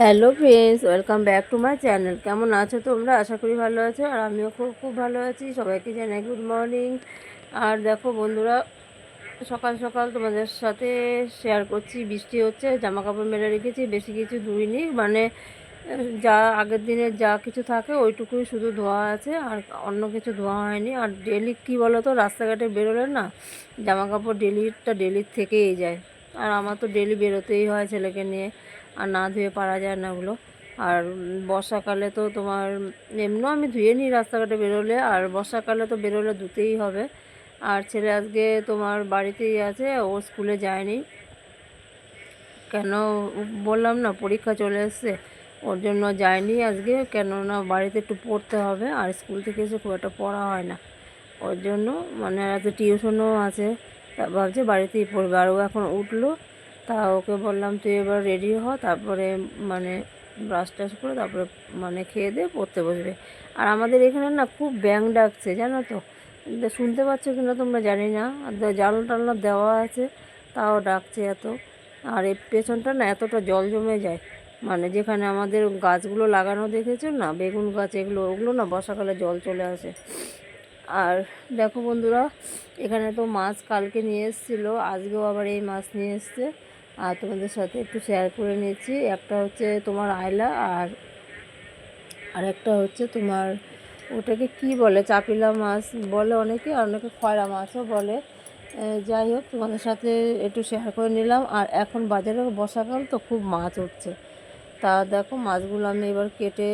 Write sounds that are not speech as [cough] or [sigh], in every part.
Hello friends, welcome back to my channel. কেমন আছো তোমরা? আশা করি ভালো আছো, আর আমিও খুব খুব ভালো আছি। সবাইকে জানাই গুড মর্নিং। আর দেখো বন্ধুরা, সকাল সকাল তোমাদের সাথে শেয়ার করছি। বৃষ্টি হচ্ছে জামা কাপড় মেলে রেখেছি, বেশি কিছু ধুইনি। মানে যা আগের দিনের যা কিছু থাকে, ওইটুকুই শুধু ধোয়া আছে, আর অন্য কিছু ধোয়া হয়নি। আর ডেলি কী বলো তো রাস্তাঘাটে বেরোলে না জামা কাপড় ডেলিটা ডেলির থেকেই যায়। আর আমার তো ডেলি বেরোতেই হয় ছেলেকে নিয়ে। আর না ধুয়ে পারা যায় না ওগুলো। আর বর্ষাকালে তো তোমার এমনিও আমি ধুয়ে নিই রাস্তাঘাটে বেরোলে, আর বর্ষাকালে তো বেরোলে ধুতেই হবে। আর ছেলে আজকে তোমার বাড়িতেই আছে, ও স্কুলে যায়নি। কেন বললাম না, পরীক্ষা চলে এসছে, ওর জন্য যায়নি আজকে। কেননা বাড়িতে একটু পড়তে হবে, আর স্কুল থেকে এসে খুব একটা পড়া হয় না। ওর জন্য মানে আজকে টিউশনও আছে ভাবছে বাড়িতেই পড়বে। আর ও এখন উঠল তা ওকে বললাম, তুই এবার রেডি হ, তারপরে মানে ব্রাশ টাশ করে তারপরে মানে খেয়ে দিয়ে পড়তে বসবে। আর আমাদের এখানে না খুব ব্যাং ডাকছে, জানো তো? শুনতে পাচ্ছ কিনা তোমরা জানি না। জানলা টালনা দেওয়া আছে, তাও ডাকছে এত। আর এই পেছনটা না এতটা জল জমে যায়। মানে যেখানে আমাদের গাছগুলো লাগানো দেখেছ না, বেগুন গাছ এগুলো, ওগুলো না বর্ষাকালে জল চলে আসে। আর দেখো বন্ধুরা, এখানে তো মাছ কালকে নিয়ে এসেছিল, আজকেও আবার এই মাছ নিয়ে এসছে। আর তোমাদের সাথে একটু শেয়ার করে নিয়েছি, একটা হচ্ছে তোমার আয়লা আর আরেকটা হচ্ছে তোমার ওটাকে কি বলে, চাপিলা মাছ বলে অনেকে, আর অনেকে খয়রা মাছও বলে। যাই হোক, তোমাদের সাথে একটু শেয়ার করে নিলাম। আর এখন বাজারে বর্ষাকাল তো খুব মাছ উঠছে। তা দেখো, মাছগুলো আমি এবার কেটে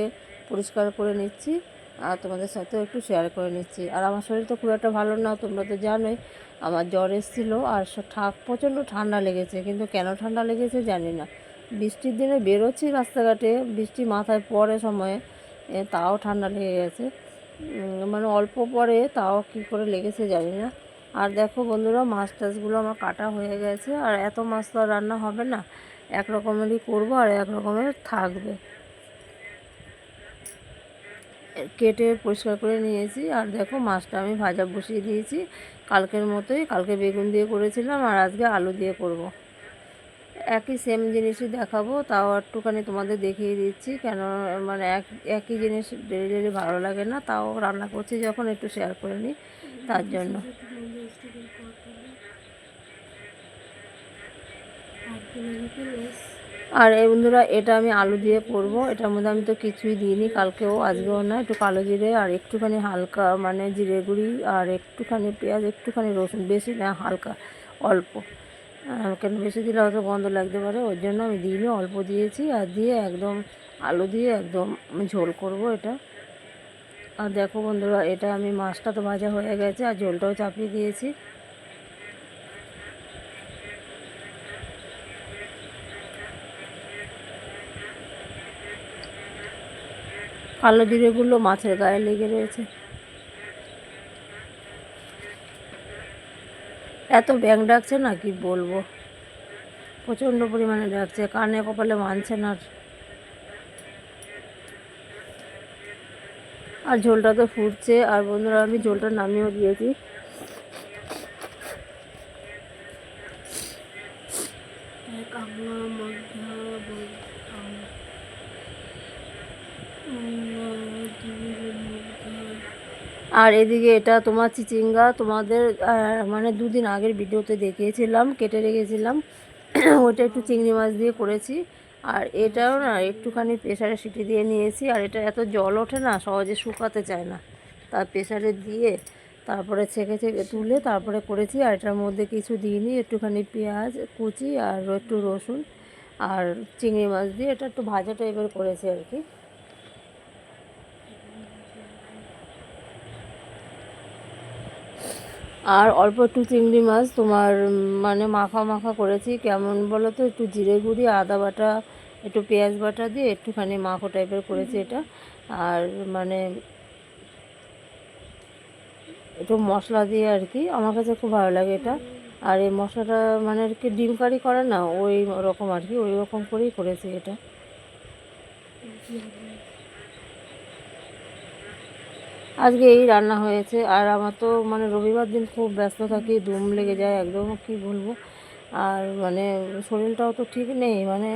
পরিষ্কার করে নিচ্ছি। আর তোমাদের সাথেও একটু শেয়ার করে নিচ্ছি। আর আমার শরীর তো খুব একটা ভালো না, তোমরা তো জানোই, আমার জ্বর এসেছিল আর ঠাক প্রচণ্ড ঠান্ডা লেগেছে, কিন্তু কেন ঠান্ডা লেগেছে জানি না। বৃষ্টির দিনে বেরোচ্ছি রাস্তাঘাটে, বৃষ্টি মাথায় পড়ে সময়ে তাও ঠান্ডা লেগে গেছে। মানে অল্প পরে তাও কী করে লেগেছে জানি না। আর দেখো বন্ধুরা, মাছ টাছগুলো আমার কাটা হয়ে গেছে, আর এত মাছ তো রান্না হবে না। এক রকমেরই করব আর এক রকমের থাকবে। কেটে পরিষ্কার করে নিয়েছি। আর দেখো মাছটা আমি ভাজা বসিয়ে দিয়েছি। কালকের মতোই, কালকে বেগুন দিয়ে করেছিলাম আর আজকে আলু দিয়ে করব। একই সেম জিনিসই দেখাবো, তাও একটুখানি তোমাদের দেখিয়ে দিচ্ছি। কেন মানে এক, একই জিনিস ডেলি ডেলি ভালো লাগে না, তাও রান্না করছি যখন একটু শেয়ার করে নিই, তার জন্য। আর এই বন্ধুরা, এটা আমি আলু দিয়ে করব। এটার মধ্যে আমি তো কিছুই দিইনি, কালকেও আজকেও না। একটু কালো জিরে আর একটুখানি হালকা মানে জিরে গুঁড়ি আর একটুখানি পেঁয়াজ, একটুখানি রসুন, বেশি না, হালকা, অল্প। কেন বেশি দিলে হয়তো গন্ধ লাগতে পারে ওর জন্য আমি দিইনি, অল্প দিয়েছি। আর দিয়ে একদম আলু দিয়ে একদম ঝোল করব এটা। আর দেখো বন্ধুরা, এটা আমি মাছটা তো ভাজা হয়ে গেছে, আর ঝোলটাও চাপিয়ে দিয়েছি। কালো জিরেগুলো মাছের গায়ে লেগে রয়েছে। এত ব্যাং ডাকছে না কি বলব? প্রচণ্ড পরিমাণে ডাকছে, কানে কপালে মানছে না আর। ঝোলটা তো ফুটছে, আর বন্ধুরা আমি ঝোলটা নামিয়েও দিয়েছি। আর এদিকে এটা তোমার চিচিঙ্গা, তোমাদের মানে দুদিন আগের ভিডিওতে দেখিয়েছিলাম, কেটে রেখেছিলাম। [clears throat] ওটা একটু চিংড়ি মাছ দিয়ে করেছি। আর এটাও না, একটুখানি প্রেশারে সিটি দিয়ে নিয়েছি। আর এটা এত জল ওঠে না, সহজে শুকাতে চায় না। তার প্রেশারে দিয়ে তারপরে ছেঁকে ছেঁকে তুলে তারপরে করেছি। আর এটার মধ্যে কিছু দিইনি, একটুখানি পেঁয়াজ, কুচি আর একটু রসুন আর চিংড়ি মাছ দিয়ে। এটা একটু ভাজা টাইপের করেছি আর কি। আর অল্প একটু চিংড়ি মাছ তোমার মানে মাখা মাখা করেছি। কেমন বলো তো একটু জিরে গুঁড়ি, আদা বাটা, একটু পেঁয়াজ বাটা দিয়ে একটুখানি মাখো টাইপের করেছি এটা। আর মানে একটু মশলা দিয়ে আর কি, আমার কাছে খুব ভালো লাগে এটা। আর এই মশলাটা মানে আর কি ডিম কারি করে না, ওই রকম আর কি, ওই রকম করেই করেছি এটা। আজকে এই রান্না হয়েছে, আর আমার তো মানে রবিবার দিন খুব ব্যস্ত থাকি, দুম লেগে যায় একদম, কি বলব? আর মানে শরীরটাও তো ঠিক নেই মানে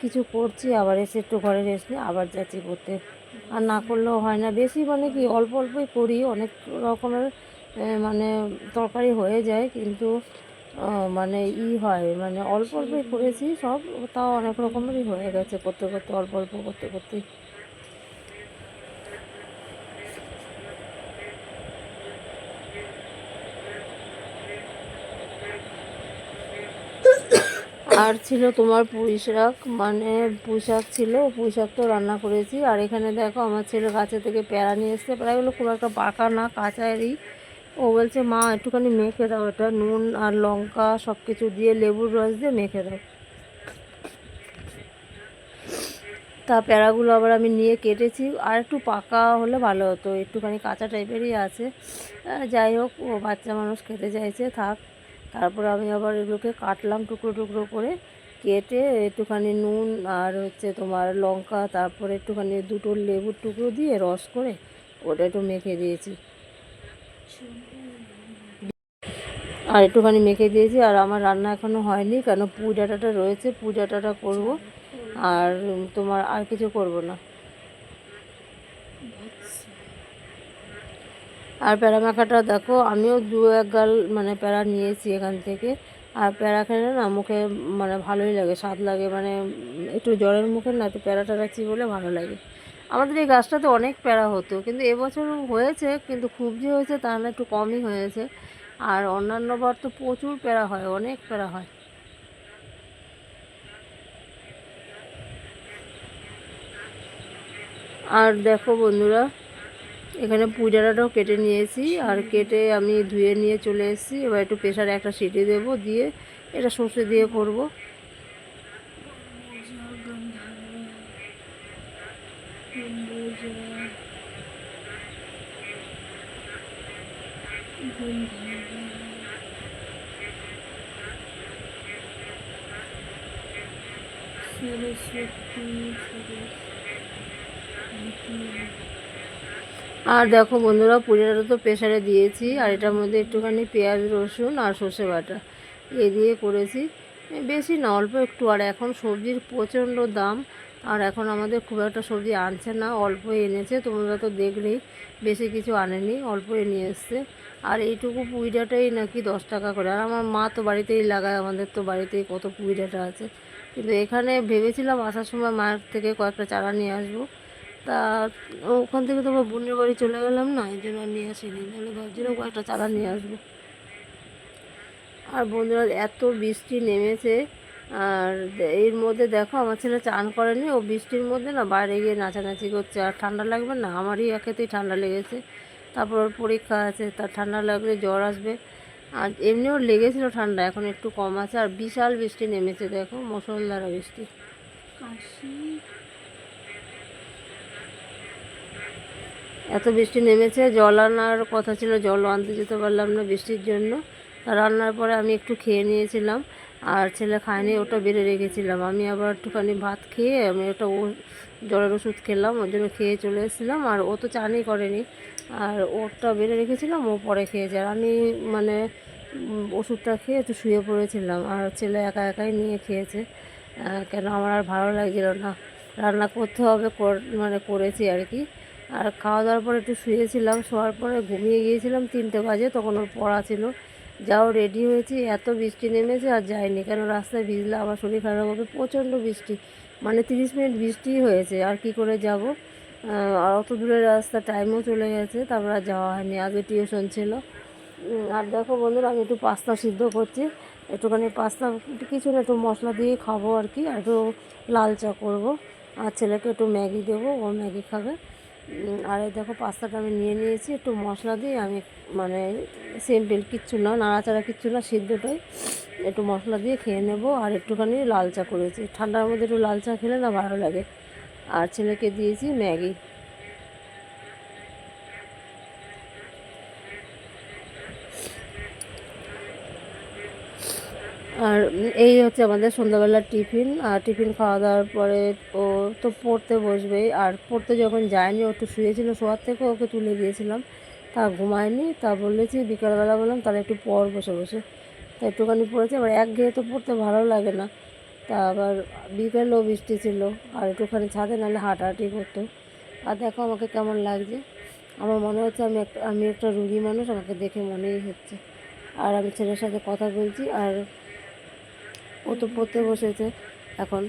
কিছু করছি, আবার এসে একটু ঘরে নিয়ে আবার যাচ্ছি করতে। আর না করলেও হয় না, বেশি মানে কি অল্প অল্পই করি, অনেক রকমের মানে তরকারি হয়ে যায়, কিন্তু মানে ই হয় মানে অল্প অল্পই করেছি, সব তাও অনেক রকমেরই হয়ে গেছে, করতে করতে, অল্প অল্প করতে করতে। আর ছিল তোমার পুঁই শাক মানে পুঁই শাক ছিল পুঁই শাক তো রান্না করেছি। আর এখানে দেখো আমার ছেলে গাছে থেকে প্যারা নিয়ে এসছে। প্যারাগুলো খুব একটা পাকা না কাঁচারই ও বলছে, মা, একটুখানি মেখে দাও এটা, নুন আর লঙ্কা সব কিছু দিয়ে লেবুর রস দিয়ে মেখে দাও। তা প্যারাগুলো আবার আমি নিয়ে কেটেছি। আর একটু পাকা হলে ভালো হতো, একটুখানি কাঁচা টাইপেরই আছে। যাই হোক, ও বাচ্চা মানুষ খেতে চাইছে, থাক। তারপর আমি আবার এগুলোকে কাটলাম টুকরো টুকরো করে, কেটে একটুখানি নুন আর হচ্ছে তোমার লঙ্কা, তারপরে একটুখানি দুটো লেবুর টুকরো দিয়ে রস করে ওটা একটু মেখে দিয়েছি। আর একটুখানি মেখে দিয়েছি আর আমার রান্না এখনও হয়নি, কেন পুঁই রয়েছে পুঁই ডাঁটাটা করব। আর তোমার আর কিছু করব না। আর প্যারা মাখাটা দেখো, আমিও দু এক গাল মানে প্যারা নিয়েছি এখান থেকে। আর প্যারা খেলে না মুখে মানে ভালোই লাগে, স্বাদ লাগে মানে একটু জ্বরের মুখে না একটু প্যারা ট্যারা বলে ভালো লাগে। আমাদের এই গাছটাতে অনেক প্যারা হতো, কিন্তু এবছর হয়েছে, কিন্তু খুব যে হয়েছে তা না, একটু কমই হয়েছে। আর অন্যান্য বার তো প্রচুর প্যারা হয়, অনেক প্যারা হয়। আর দেখো বন্ধুরা এখানে পুজারাটাও কেটে নিয়েছি আর কেটে আমি ধুয়ে নিয়ে চলে এসেছি। এবার একটু প্রেশারে একটা সিটি দেবো দিয়ে এটা সর্ষে দিয়ে করব। আর দেখো বন্ধুরা, পুরিটা তো প্রেশারে দিয়েছি, আর এটার মধ্যে একটুখানি পেঁয়াজ, রসুন আর সর্ষে বাটা এ দিয়ে করেছি। বেশি না, অল্প একটু। আর এখন সবজির প্রচণ্ড দাম, আর এখন আমাদের খুব একটা সবজি আনছে না, অল্প এনেছে। তোমরা তো দেখলেই বেশি কিছু আনেনি, অল্প নিয়ে এসছে। আর এইটুকু পুঁই ডাঁটাই নাকি দশ টাকা করে। আর আমার মা তো বাড়িতেই লাগায়, আমাদের তো বাড়িতেই কত পুঁই ডাঁটা আছে। কিন্তু এখানে ভেবেছিলাম আসার সময় মায়ের থেকে কয়েকটা চারা নিয়ে আসব। তা ওখান থেকে তো আমার বোনের বাড়ি চলে গেলাম না, এই জন্য নিয়ে আসিনি। নাহলে ভাবছিলাম কয়েকটা চারা নিয়ে আসব। আর বন্ধুরা, এত বৃষ্টি নেমেছে, আর এর মধ্যে দেখো, আমার ছেলে চান করেনি, ও বৃষ্টির মধ্যে না বাইরে গিয়ে নাচানাচি করছে। আর ঠান্ডা লাগবে না, আমারই একেতেই ঠান্ডা লেগেছে। তারপর ওর পরীক্ষা আছে, তার ঠান্ডা লাগলে জ্বর আসবে। আর এমনিও লেগেছিল ঠান্ডা, এখন একটু কম আছে। আর বিশাল বৃষ্টি নেমেছে, দেখো মুসলধারা বৃষ্টি। এত বৃষ্টি নেমেছে, জল আনার কথা ছিল, জল আনতে যেতে পারলাম না বৃষ্টির জন্য। রান্নার পরে আমি একটু খেয়ে নিয়েছিলাম, আর ছেলে খায়নি, ওটা বেড়ে রেখেছিলাম। আমি আবার একটুখানি ভাত খেয়ে আমি ওটা ও জ্বরের ওষুধ খেলাম, ওর জন্য খেয়ে চলে এসেছিলাম, আর ও তো চানই করেনি। আর ওরটা বেড়ে রেখেছিলাম, ও পরে খেয়েছে আর আমি মানে ওষুধটা খেয়ে একটু শুয়ে পড়েছিলাম, আর ছেলে একা একাই নিয়ে খেয়েছে। কেন আমার আর ভালো লাগছিল না। রান্না করতে হবে মানে করেছি আর কি। আর খাওয়া দাওয়ার পরে একটু শুয়েছিলাম, শোয়ার পরে ঘুমিয়ে গিয়েছিলাম, তিনটে বাজে, তখন ওর পড়া ছিল। যাও রেডি হয়েছি, এত বৃষ্টি নেমেছে আর যায়নি। কেন রাস্তায় ভিজলে আমার শরীর খারাপ হবে, প্রচণ্ড বৃষ্টি। মানে তিরিশ মিনিট বৃষ্টি হয়েছে, আর কি করে যাব? আর অত দূরের রাস্তা টাইমও চলে গেছে, তারপর আর যাওয়া হয়নি, আগে টিউশন ছিল। আর দেখো বন্ধুরা, আমি একটু পাস্তা সিদ্ধ করছি। একটুখানি পাস্তা, কিছু না, একটু মশলা দিয়ে খাব আর কি, আর একটু লাল চা করব। আর ছেলেকে একটু ম্যাগি দেবো, ও ম্যাগি খাবে। আর এই দেখো পাস্তাটা আমি নিয়ে নিয়েছি, একটু মশলা দিয়ে আমি মানে সিম্পল কিচ্ছু না, নাড়াচাড়া কিচ্ছু না, সিদ্ধটাই একটু মশলা দিয়ে খেয়ে নেব। আর একটুখানি লাল চা করেছি। ঠান্ডার মধ্যে একটু লাল চা খেলে না ভালো লাগে। আর ছেলেকে দিয়েছি ম্যাগি। আর এই হচ্ছে আমাদের সন্ধ্যাবেলার টিফিন, আর টিফিন খাওয়া দাওয়ার পরে ও তো পড়তে বসবেই আর পড়তে যখন যায়নি, ও একটু শুয়েছিল শোয়ার থেকে, ওকে তুলে দিয়েছিলাম। তা ঘুমায়নি, তা বলেছি, বিকালবেলা বললাম, তাহলে একটু পর বসে বসে। তা একটুখানি পড়েছে, আবার এক ঘেয়ে তো পড়তে ভালো লাগে না। তা আবার বিকেলেও বৃষ্টি ছিল, আর একটুখানি ছাদে নাহলে হাঁটাহাঁটি করতো। আর দেখো আমাকে কেমন লাগছে। আমার মনে হচ্ছে আমি একটা আমি একটা রুগী মানুষ, আমাকে দেখে মনেই হচ্ছে। আর আমি ছেলের সাথে কথা বলছি, আর ও তো পড়তে বসেছে। এখন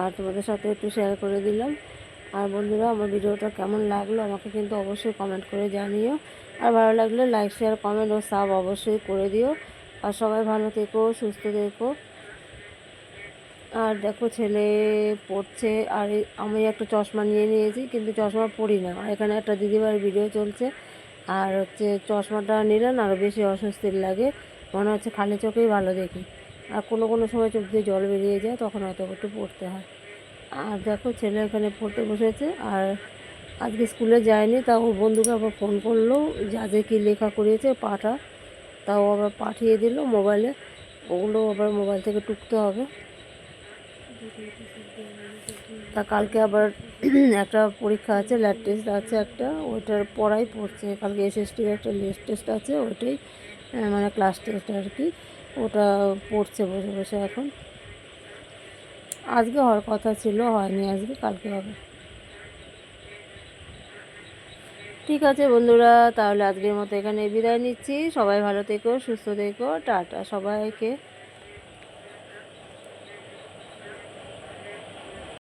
আর তোমাদের সাথে একটু শেয়ার করে দিলাম। আর বন্ধুরা, আমার ভিডিওটা কেমন লাগল আমাকে কিন্তু অবশ্যই কমেন্ট করে জানিও। আর ভালো লাগলে লাইক শেয়ার কমেন্ট ও সাব অবশ্যই করে দিও। আর সবাই ভালো থেকো, সুস্থ থেকো। আর দেখো ছেলে পড়ছে, আর আমি একটা চশমা নিয়ে নিয়েছি, কিন্তু চশমা পড়ি না। আর এখানে একটা দিদিভাইয়ের ভিডিও চলছে। আর হচ্ছে চশমাটা নিলে না আরও বেশি অস্বস্তির লাগে। মনে হচ্ছে খালি চোখেই ভালো দেখি। আর কোনো কোনো সময় চোখ দিয়ে জল বেরিয়ে যায়, তখন হয়তো একটু পড়তে হয়। আর দেখো ছেলে এখানে পড়তে বসেছে, আর আজকে স্কুলে যায়নি তা ওর বন্ধুকে আবার ফোন করল, যা যে কী লেখা করিয়েছে, পাঠা। তাও আবার পাঠিয়ে দিল মোবাইলে, ওগুলো আবার মোবাইল থেকে টুকতে হবে। তা কালকে আবার [clears throat] একটা পরীক্ষা আছে ল্যাব টেস্ট আছে একটা, ওইটার পড়াই পড়ছে। কালকে এসএসটির একটা লেস টেস্ট আছে, ওইটাই মানে ক্লাস টেস্ট আর কি, ওটা পড়ছে বসে বসে এখন। আজকে হওয়ার কথা ছিল, হয়নি আজকে, কালকে হবে। ঠিক আছে বন্ধুরা, তাহলে আজকের মতো এখানে বিদায় নিচ্ছি। সবাই ভালো থেকো, সুস্থ থেকো, টাটা সবাইকে।